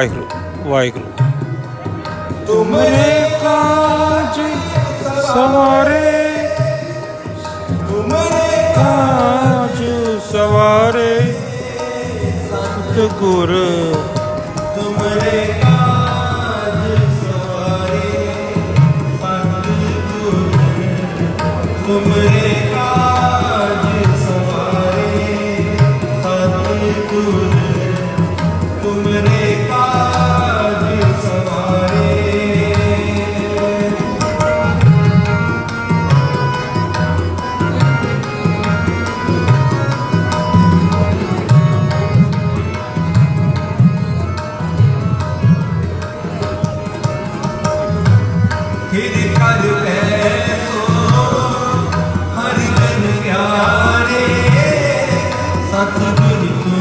ਵਾਹਿਗੁਰੂ ਵਾਹਿਗੁਰੂ। ਤੁਮਰੇ ਕਾਜ ਸਵਾਰੇ ਤੁਮਰੇ ਕਾਜ ਸਵਾਰੇ। ਸਤਿਗੁਰ ਤੁਮਰੇ ਸਤਿਗੁਰ ਤੁਮਰੇ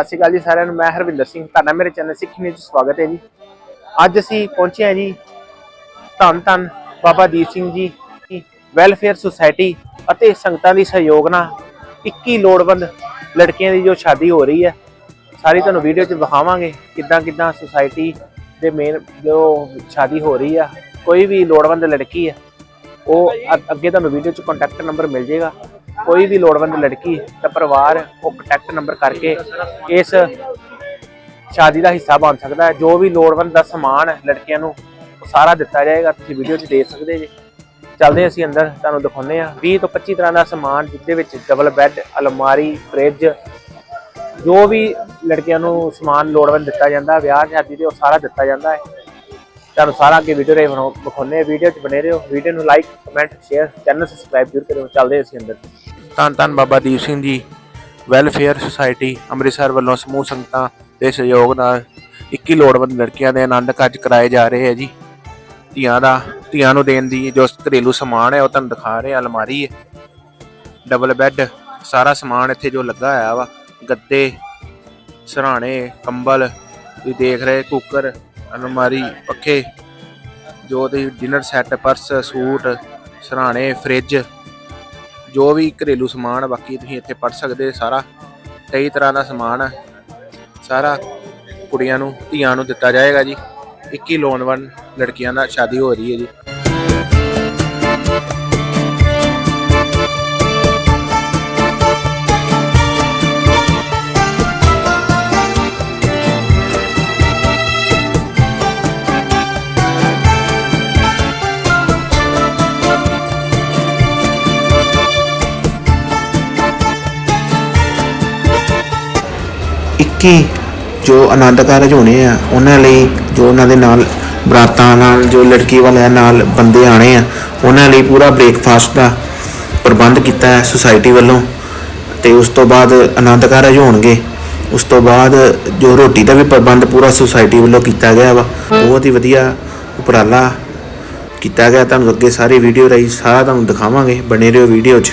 ਸਤਿ ਸ਼੍ਰੀ ਅਕਾਲ ਜੀ ਸਾਰਿਆਂ ਨੂੰ, ਮੈਂ ਹਰਵਿੰਦਰ ਸਿੰਘ, ਤੁਹਾਡਾ ਮੇਰੇ ਚੈਨਲ ਸਿੱਖੀ ਨਿਊਜ਼ 'ਚ ਸਵਾਗਤ ਹੈ ਜੀ। ਅੱਜ ਅਸੀਂ ਪਹੁੰਚੇ ਹਾਂ ਜੀ ਧੰਨ ਧੰਨ ਬਾਬਾ ਦੀਪ ਸਿੰਘ ਜੀ ਦੀ ਵੈਲਫੇਅਰ ਸੁਸਾਇਟੀ ਅਤੇ ਸੰਗਤਾਂ ਦੀ ਸਹਿਯੋਗ ਨਾਲ 21 ਲੋੜਵੰਦ ਲੜਕੀਆਂ ਦੀ ਜੋ ਸ਼ਾਦੀ ਹੋ ਰਹੀ ਹੈ। ਸਾਰੀ ਤੁਹਾਨੂੰ ਵੀਡੀਓ 'ਚ ਦਿਖਾਵਾਂਗੇ ਕਿੱਦਾਂ ਕਿੱਦਾਂ ਸੁਸਾਇਟੀ ਦੇ ਮੇਨ ਜੋ ਸ਼ਾਦੀ ਹੋ ਰਹੀ ਆ, ਕੋਈ ਵੀ ਲੋੜਵੰਦ ਲੜਕੀ ਹੈ, ਉਹ ਅ- ਅੱਗੇ ਤੁਹਾਨੂੰ ਵੀਡੀਓ 'ਚ ਕੰਟੈਕਟ ਨੰਬਰ ਮਿਲ ਜਾਏਗਾ। ਕੋਈ ਵੀ ਲੋੜਵੰਦ ਲੜਕੀ ਤਾਂ ਪਰਿਵਾਰ ਉਹ ਕੰਟੈਕਟ ਨੰਬਰ ਕਰਕੇ ਇਸ ਸ਼ਾਦੀ ਦਾ ਹਿੱਸਾ ਬਣ ਸਕਦਾ ਹੈ। ਜੋ ਵੀ ਲੋੜਵੰਦ ਦਾ ਸਮਾਨ ਲੜਕੀਆਂ ਨੂੰ ਉਹ ਸਾਰਾ ਦਿੱਤਾ ਜਾਏਗਾ, ਤੁਸੀਂ ਵੀਡੀਓ 'ਚ ਦੇਖ ਸਕਦੇ ਜੀ। ਚੱਲਦੇ ਅਸੀਂ ਅੰਦਰ, ਤੁਹਾਨੂੰ ਦਿਖਾਉਂਦੇ ਆ 20 ਤੋਂ 25 ਤਰ੍ਹਾਂ ਦਾ ਸਮਾਨ ਜਿਸਦੇ ਵਿੱਚ ਡਬਲ ਬੈੱਡ ਅਲਮਾਰੀ ਫ੍ਰਿਜ ਜੋ ਵੀ ਲੜਕੀਆਂ ਨੂੰ ਸਮਾਨ ਲੋੜਵੰਦ ਦਿੱਤਾ ਜਾਂਦਾ, ਵਿਆਹ ਸ਼ਾਦੀ ਤੇ ਉਹ ਸਾਰਾ ਦਿੱਤਾ ਜਾਂਦਾ ਹੈ। ਤੁਹਾਨੂੰ ਸਾਰਾ ਅੱਗੇ ਵੀਡੀਓ ਰੇ ਵਿਖਾਉਂਦੇ ਵੀਡੀਓ 'ਚ ਬਨੇ ਰਹੋ। ਵੀਡੀਓ ਨੂੰ like comment share channel subscribe ਜ਼ਰੂਰ ਕਰਿਓ। ਚੱਲਦੇ ਅਸੀਂ ਅੰਦਰ। ਧੰਨ ਧੰਨ ਬਾਬਾ ਦੀਪ ਸਿੰਘ ਜੀ ਵੈਲਫੇਅਰ ਸੁਸਾਇਟੀ ਅੰਮ੍ਰਿਤਸਰ ਵੱਲੋਂ ਸਮੂਹ ਸੰਗਤਾਂ ਦੇ ਸਹਿਯੋਗ ਨਾਲ 21 ਲੋੜਵੰਦ ਲੜਕੀਆਂ ਦੇ ਆਨੰਦ ਕਾਰਜ ਕਰਾਏ ਜਾ ਰਹੇ ਹੈ ਜੀ। ਧੀਆਂ ਦਾ ਧੀਆਂ ਨੂੰ ਦੇਣ ਦੀ ਜੋ ਘਰੇਲੂ ਸਮਾਨ ਹੈ, ਉਹ ਤੁਹਾਨੂੰ ਦਿਖਾ ਰਹੇ ਹਾਂ। ਅਲਮਾਰੀ ਹੈ। ਡਬਲ ਬੈੱਡ ਸਾਰਾ ਸਮਾਨ ਇੱਥੇ ਜੋ ਲੱਗਾ ਹੋਇਆ ਵਾ। ਗੱਦੇ, ਸਰਾਣੇ, ਕੰਬਲ, ਤੁਸੀਂ ਦੇਖ ਰਹੇ ਕੁੱਕਰ ਅਲਮਾਰੀ ਪੱਖੇ, ਜੋ ਤੁਸੀਂ ਡਿਨਰ ਸੈੱਟ ਪਰਸ ਸੂਟ, ਸਰਾਣੇ ਫ੍ਰਿਜ ਜੋ ਵੀ ਘਰੇਲੂ ਸਮਾਨ, ਬਾਕੀ ਤੁਸੀਂ ਇੱਥੇ ਪੜ ਸਕਦੇ ਸਾਰਾ। ਕਈ ਤਰ੍ਹਾਂ ਦਾ ਸਮਾਨ ਹੈ ਸਾਰਾ ਕੁੜੀਆਂ ਨੂੰ, ਧੀਆਂ ਨੂੰ ਦਿੱਤਾ ਜਾਏਗਾ ਜੀ। 21 ਲੋਨਵਨ ਲੜਕੀਆਂ ਨਾਲ ਸ਼ਾਦੀ ਹੋ ਰਹੀ ਹੈ ਜੀ। ਇੱਕੀ ਜੋ ਆਨੰਦ ਕਾਰਜ ਹੋਣੇ ਆ, ਉਹਨਾਂ ਲਈ ਜੋ ਉਹਨਾਂ ਦੇ ਨਾਲ ਬਰਾਤਾਂ ਨਾਲ, ਜੋ ਲੜਕੀ ਵਾਲਿਆਂ ਨਾਲ ਬੰਦੇ ਆਣੇ ਆ, ਉਹਨਾਂ ਲਈ ਪੂਰਾ ਬ੍ਰੇਕਫਾਸਟ ਦਾ ਪ੍ਰਬੰਧ ਕੀਤਾ ਹੈ ਸੁਸਾਇਟੀ ਵੱਲੋਂ ਤੇ ਉਸ ਤੋਂ ਬਾਅਦ ਆਨੰਦ ਕਾਰਜ ਹੋਣਗੇ ਉਸ ਤੋਂ ਬਾਅਦ ਜੋ ਰੋਟੀ ਦਾ ਵੀ ਪ੍ਰਬੰਧ ਪੂਰਾ ਸੁਸਾਇਟੀ ਵੱਲੋਂ ਕੀਤਾ ਗਿਆ ਵਾ, ਬਹੁਤ ਹੀ ਵਧੀਆ ਉਪਰਾਲਾ ਕੀਤਾ ਗਿਆ। ਤੁਹਾਨੂੰ ਅੱਗੇ ਸਾਰੀ ਵੀਡੀਓ ਰਾਹੀਂ ਸਾਰਾ ਤੁਹਾਨੂੰ ਦਿਖਾਵਾਂਗੇ, ਬਣੇ ਰਹੋ ਵੀਡੀਓ 'ਚ।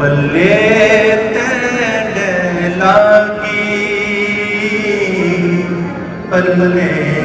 ਬੱਲੇ ਤੇਰੇ ਲਾਗੀ ਬੱਲੇ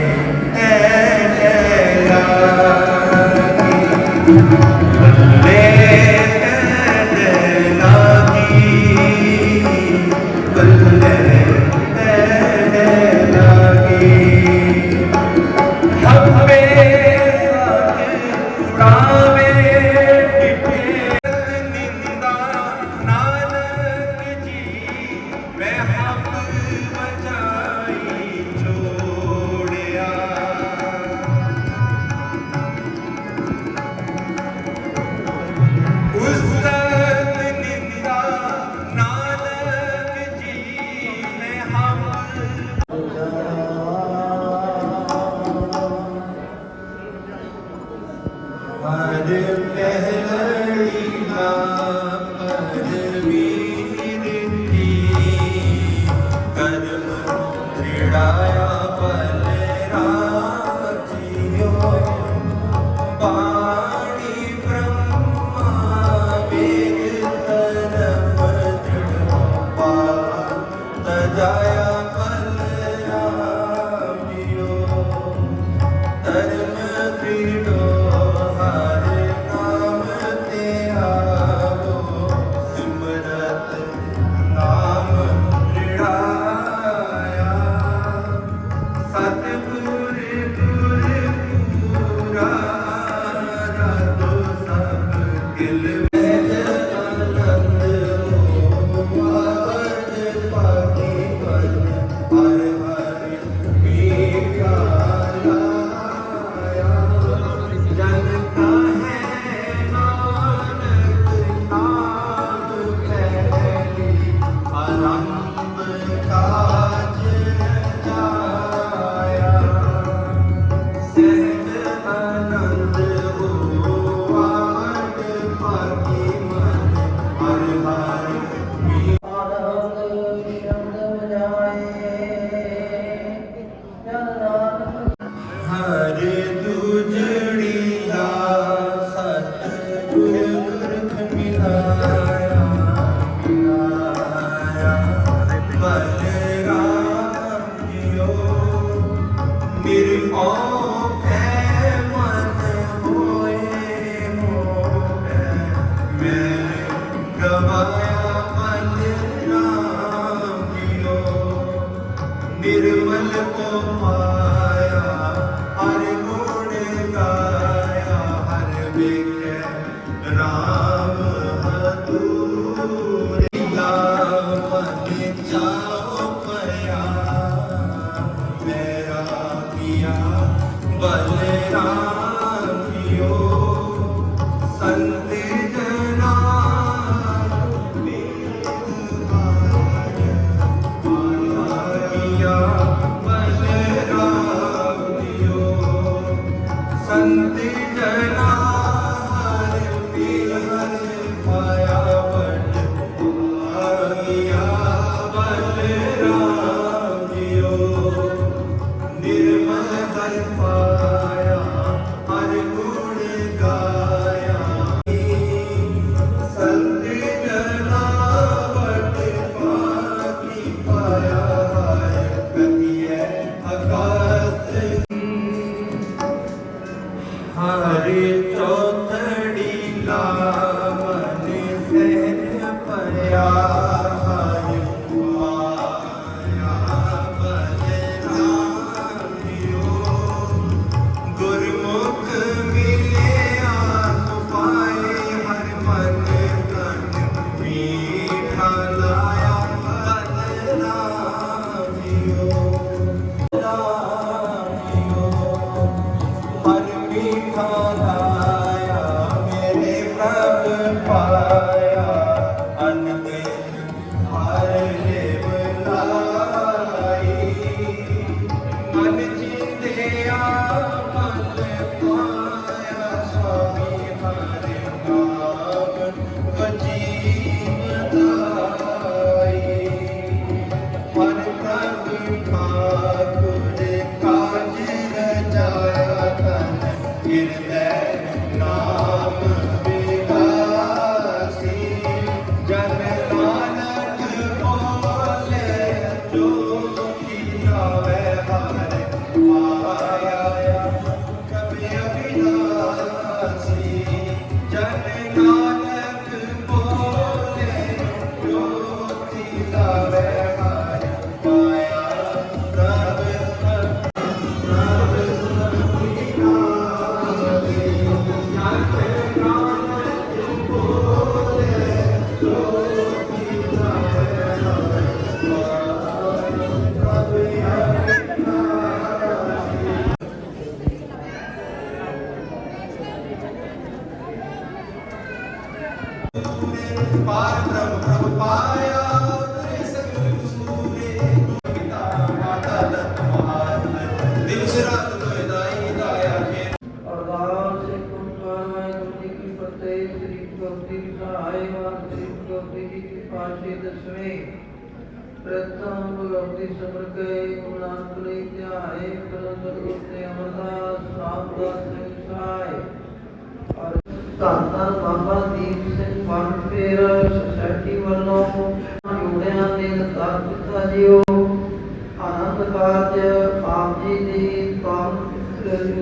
कदर पहलड़ी ना कदर भी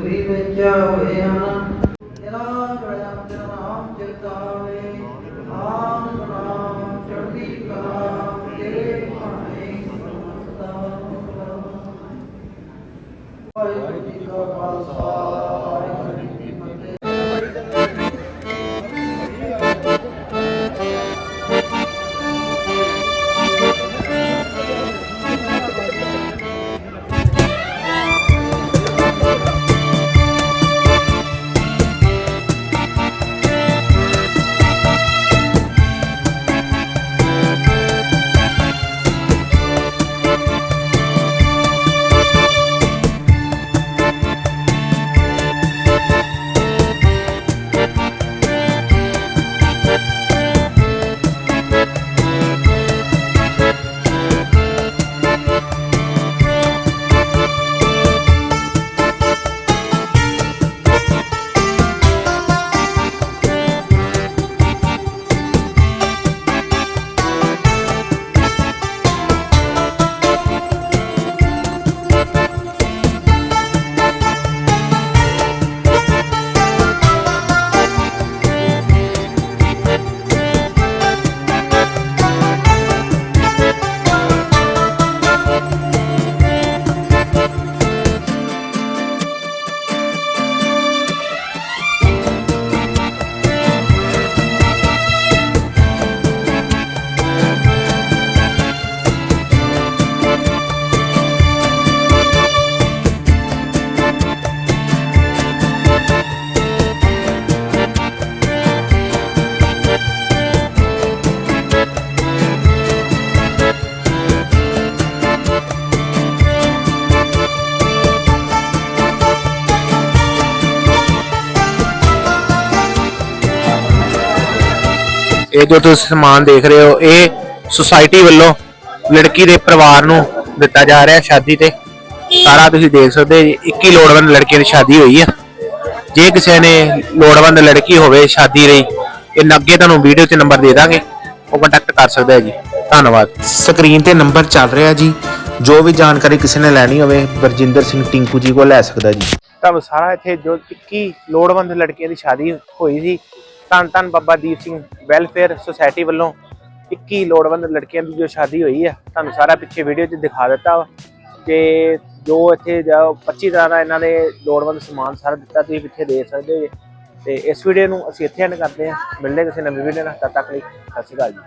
ਪਾਵਨ ਹੋਈ ਵਿੱਚ ਹੋਏ ਹਨ। ਇਹ ਜੋ ਤੁਸੀਂ ਸਮਾਨ ਦੇਖ ਰਹੇ ਹੋ ਇਹ ਸੁਸਾਇਟੀ ਵੱਲੋਂ ਲੜਕੀ ਦੇ ਪਰਿਵਾਰ ਨੂੰ ਦਿੱਤਾ ਜਾ ਰਿਹਾ ਸ਼ਾਦੀ ਤੇ। ਸਾਰਾ ਤੁਸੀਂ ਦੇਖ ਸਕਦੇ ਹੋ ਜੀ, 21 ਲੋੜਵੰਦ ਲੜਕੀਆਂ ਦੀ ਸ਼ਾਦੀ ਹੋਈ ਆ। ਜੇ ਕਿਸੇ ਨੇ ਲੋੜਵੰਦ ਲੜਕੀ ਹੋਵੇ ਸ਼ਾਦੀ ਲਈ ਇਹ ਅੱਗੇ ਤੁਹਾਨੂੰ ਵੀਡੀਓ 'ਚ ਨੰਬਰ ਦੇ ਦਾਂਗੇ ਉਹ ਕੰਟੈਕਟ ਕਰ ਸਕਦੇ ਆ ਜੀ। ਧੰਨਵਾਦ। ਸਕਰੀਨ ਤੇ ਨੰਬਰ ਚੱਲ ਰਿਹਾ ਜੀ। ਜੋ ਵੀ ਜਾਣਕਾਰੀ ਕਿਸੇ ਨੇ ਲੈਣੀ ਹੋਵੇ ਬਰਜਿੰਦਰ ਸਿੰਘ ਟਿੰਕੂ ਜੀ ਕੋਲ ਲੈ ਸਕਦਾ ਜੀ। ਤੁਹਾਨੂੰ ਸਾਰਾ ਇੱਥੇ ਜੋ 21 ਲੋੜਵੰਦ ਲੜਕੀਆਂ ਦੀ ਸ਼ਾਦੀ ਹੋਈ ਸੀ ਧੰਨ ਧੰਨ ਬਾਬਾ ਦੀਪ ਸਿੰਘ ਵੈਲਫੇਅਰ ਸੁਸਾਇਟੀ ਵੱਲੋਂ 21 ਲੋੜਵੰਦ ਲੜਕੀਆਂ ਦੀ ਜੋ ਸ਼ਾਦੀ ਹੋਈ ਹੈ ਤੁਹਾਨੂੰ ਸਾਰਾ ਪਿੱਛੇ ਵੀਡੀਓ 'ਚ ਦਿਖਾ ਦਿੱਤਾ ਵਾ। ਕਿ ਜੋ ਇੱਥੇ ਜੋ 25 ਤਰ੍ਹਾਂ ਦਾ ਇਹਨਾਂ ਨੇ ਲੋੜਵੰਦ ਸਮਾਨ ਸਾਰਾ ਦਿੱਤਾ, ਤੁਸੀਂ ਪਿੱਛੇ ਦੇ ਸਕਦੇ ਹੋ। ਜੀ। ਤੇ ਇਸ ਵੀਡੀਓ ਨੂੰ ਅਸੀਂ ਇੱਥੇ ਐਂਡ ਕਰਦੇ ਹਾਂ। ਮਿਲਦੇ ਹਾਂ ਕਿਸੇ ਨਵੀਂ ਵੀਡੀਓ ਨਾਲ। ਤਦ ਤੱਕ ਲਈ ਸਤਿ ਸ਼੍ਰੀ ਅਕਾਲ ਜੀ।